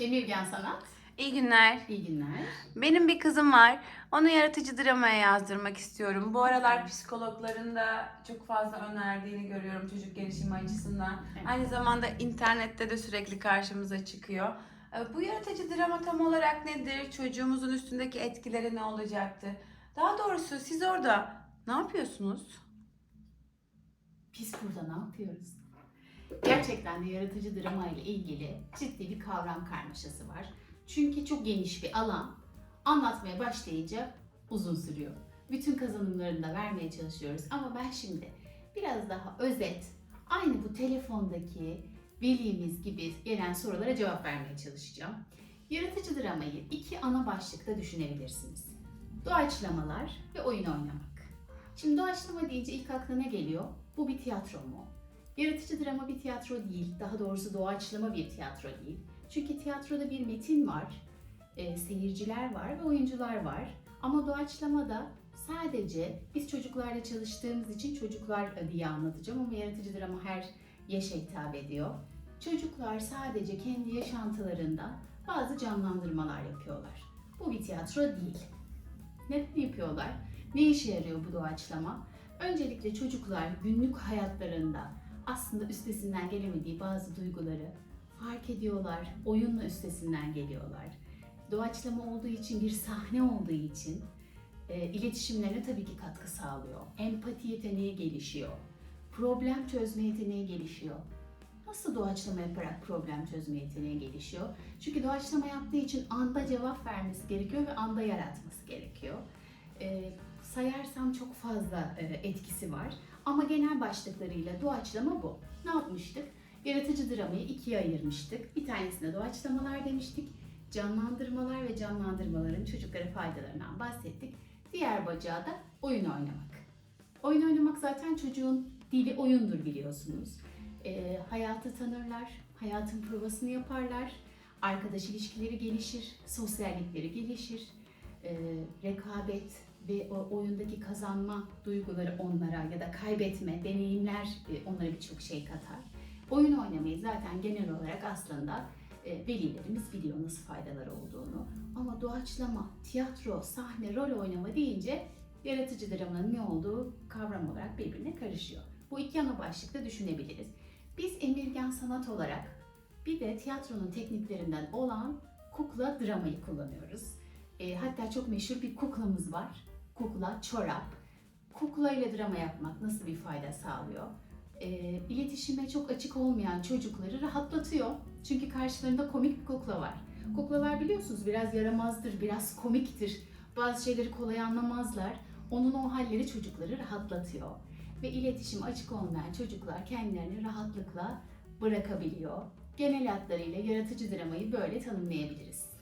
Emirgen Sanat. İyi günler. İyi günler. Benim bir kızım var. Onu yaratıcı dramaya yazdırmak istiyorum. Bu aralar psikologların da çok fazla önerdiğini görüyorum çocuk gelişimi açısından. Evet. Aynı zamanda internette de sürekli karşımıza çıkıyor. Ee, Bu yaratıcı drama tam olarak nedir? Çocuğumuzun üstündeki etkileri ne olacaktır? Daha doğrusu siz orada ne yapıyorsunuz? Biz burada ne yapıyoruz? Gerçekten de yaratıcı drama ile ilgili ciddi bir kavram karmaşası var. Çünkü çok geniş bir alan. Anlatmaya başlayınca uzun sürüyor. Bütün kazanımlarını da vermeye çalışıyoruz. Ama ben şimdi biraz daha özet, aynı bu telefondaki velimiz gibi gelen sorulara cevap vermeye çalışacağım. Yaratıcı dramayı iki ana başlıkta düşünebilirsiniz. Doğaçlamalar ve oyun oynamak. Şimdi doğaçlama deyince ilk aklına geliyor? Bu bir tiyatro mu? Yaratıcı drama bir tiyatro değil, daha doğrusu doğaçlama bir tiyatro değil. Çünkü tiyatroda bir metin var, e, seyirciler var ve oyuncular var. Ama doğaçlamada sadece biz çocuklarla çalıştığımız için çocuklar diye anlatacağım ama yaratıcı drama her yaşa hitap ediyor. Çocuklar sadece kendi yaşantılarında bazı canlandırmalar yapıyorlar. Bu bir tiyatro değil. Neden yapıyorlar? Ne işe yarıyor bu doğaçlama? Öncelikle çocuklar günlük hayatlarında aslında üstesinden gelemediği bazı duyguları fark ediyorlar, oyunla üstesinden geliyorlar. Doğaçlama olduğu için, bir sahne olduğu için e, iletişimlerine tabii ki katkı sağlıyor. Empati yeteneği gelişiyor. Problem çözme yeteneği gelişiyor. Nasıl doğaçlama yaparak problem çözme yeteneği gelişiyor? Çünkü doğaçlama yaptığı için anda cevap vermesi gerekiyor ve anda yaratması gerekiyor. E, sayarsam çok fazla e, etkisi var. Ama genel başlıklarıyla doğaçlama bu. Ne yapmıştık? Yaratıcı dramayı ikiye ayırmıştık. Bir tanesine doğaçlamalar demiştik. Canlandırmalar ve canlandırmaların çocuklara faydalarından bahsettik. Diğer bacağı da oyun oynamak. Oyun oynamak zaten çocuğun dili oyundur biliyorsunuz. E, hayatı tanırlar, hayatın provasını yaparlar, arkadaş ilişkileri gelişir, sosyallikleri gelişir, e, rekabet ve o oyundaki kazanma duyguları onlara ya da kaybetme, deneyimler e, onlara birçok şey katar. Oyun oynamayı zaten genel olarak aslında e, velilerimiz biliyor nasıl faydaları olduğunu. Ama doğaçlama, tiyatro, sahne, rol oynama deyince yaratıcı dramanın ne olduğu kavram olarak birbirine karışıyor. Bu iki ana başlıkta düşünebiliriz. Biz emirgen sanat olarak bir de tiyatronun tekniklerinden olan kukla dramayı kullanıyoruz. E, hatta çok meşhur bir kuklamız var. Kukla, çorap. Kukla ile drama yapmak nasıl bir fayda sağlıyor? E, iletişime çok açık olmayan çocukları rahatlatıyor. Çünkü karşılarında komik bir kukla var. Kuklalar biliyorsunuz biraz yaramazdır, biraz komiktir. Bazı şeyleri kolay anlamazlar. Onun o halleri çocukları rahatlatıyor. Ve iletişim açık olmayan çocuklar kendilerini rahatlıkla bırakabiliyor. Genel hatlarıyla yaratıcı dramayı böyle tanımlayabiliriz.